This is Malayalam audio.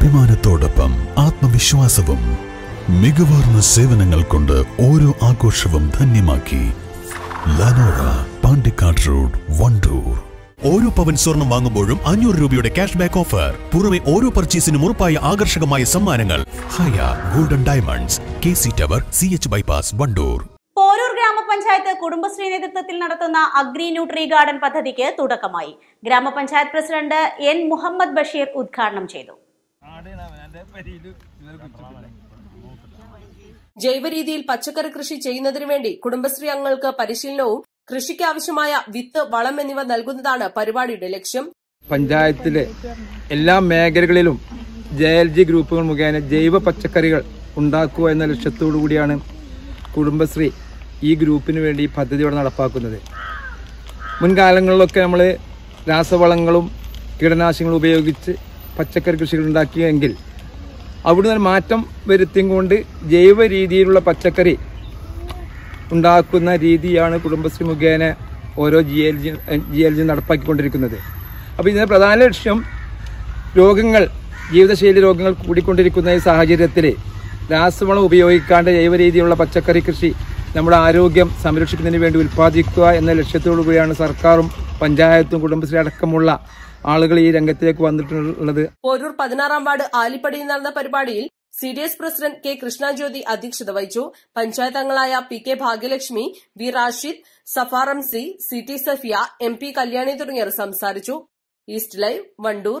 അഭിമാനത്തോടൊപ്പം ആത്മവിശ്വാസവും മികവാർന്ന സേവനങ്ങൾ കൊണ്ട് ഓരോ ആഘോഷവും ധന്യമാക്കി ലനോറ പാണ്ടിക്കാട് റോഡ് വണ്ടൂർ. ഓരോ പവൻ സ്വർണം വാങ്ങുമ്പോഴും അഞ്ഞൂറ് രൂപയുടെ ക്യാഷ് ബാക്ക് ഓഫർ പുറമെ ഓരോ പർച്ചേസിനും ഉറപ്പായ ആകർഷകമായ സമ്മാനങ്ങൾ. Haya golden diamonds K C tower C H bypass Wandoor. Poroor ഗ്രാമപഞ്ചായത്ത് കുടുംബശ്രീ നേതൃത്വത്തിൽ നടത്തുന്ന അഗ്രി ന്യൂട്രി ഗാർഡൻ പദ്ധതിക്ക് തുടക്കമായി. ഗ്രാമപഞ്ചായത്ത് പ്രസിഡന്റ് എൻ മുഹമ്മദ് ബഷീർ ഉദ്ഘാടനം ചെയ്തു. ജൈവ രീതിയിൽ പച്ചക്കറി കൃഷി ചെയ്യുന്നതിനു വേണ്ടി കുടുംബശ്രീ അംഗങ്ങൾക്ക് പരിശീലനവും കൃഷിക്കാവശ്യമായ വിത്ത് വളം എന്നിവ നൽകുന്നതാണ് പരിപാടിയുടെ ലക്ഷ്യം. പഞ്ചായത്തിലെ എല്ലാ മേഖലകളിലും ജെ എൽ ജി ഗ്രൂപ്പുകൾ മുഖേന ജൈവ പച്ചക്കറികൾ ഉണ്ടാക്കുക എന്ന ലക്ഷ്യത്തോടു കൂടിയാണ് കുടുംബശ്രീ ഈ ഗ്രൂപ്പിന് വേണ്ടി ഈ പദ്ധതി ഇവിടെ നടപ്പാക്കുന്നത്. മുൻകാലങ്ങളിലൊക്കെ നമ്മൾ രാസവളങ്ങളും കീടനാശിനികളും ഉപയോഗിച്ച് പച്ചക്കറി കൃഷികൾ ഉണ്ടാക്കിയെങ്കിൽ അവിടുന്ന് ഒരു മാറ്റം വരുത്തിയും കൊണ്ട് ജൈവ രീതിയിലുള്ള പച്ചക്കറി ഉണ്ടാക്കുന്ന രീതിയാണ് കുടുംബശ്രീ മുഖേന ഓരോ J L G J L G നടപ്പാക്കിക്കൊണ്ടിരിക്കുന്നത്. അപ്പോൾ ഇതിന്റെ പ്രധാന ലക്ഷ്യം രോഗങ്ങൾ ജീവിതശൈലി രോഗങ്ങൾ കൂടിക്കൊണ്ടിരിക്കുന്ന ഈ സാഹചര്യത്തിൽ രാസവളം ഉപയോഗിക്കാണ്ട് ജൈവ രീതിയിലുള്ള പച്ചക്കറി കൃഷി നമ്മുടെ ആരോഗ്യം സംരക്ഷിക്കുന്നതിന് വേണ്ടി ഉൽപ്പാദിക്കുക എന്ന ലക്ഷ്യത്തോടു കൂടിയാണ് സർക്കാരും പഞ്ചായത്തും കുടുംബശ്രീ അടക്കമുള്ള ആളുകൾ ഈ രംഗത്തേക്ക് വന്നിട്ടുള്ളത്. പോരൂർ പതിനാറാം വാർഡ് ആലിപ്പടിയിൽ നടന്ന പരിപാടിയിൽ C D S president K Krishnajyothi അധ്യക്ഷത വഹിച്ചു. പഞ്ചായത്ത് അംഗങ്ങളായ P K Bhagyalakshmi V Rashid സഫാറംസി C T Safiya M P Kalyani തുടങ്ങിയവർ സംസാരിച്ചു. East live Wandoor.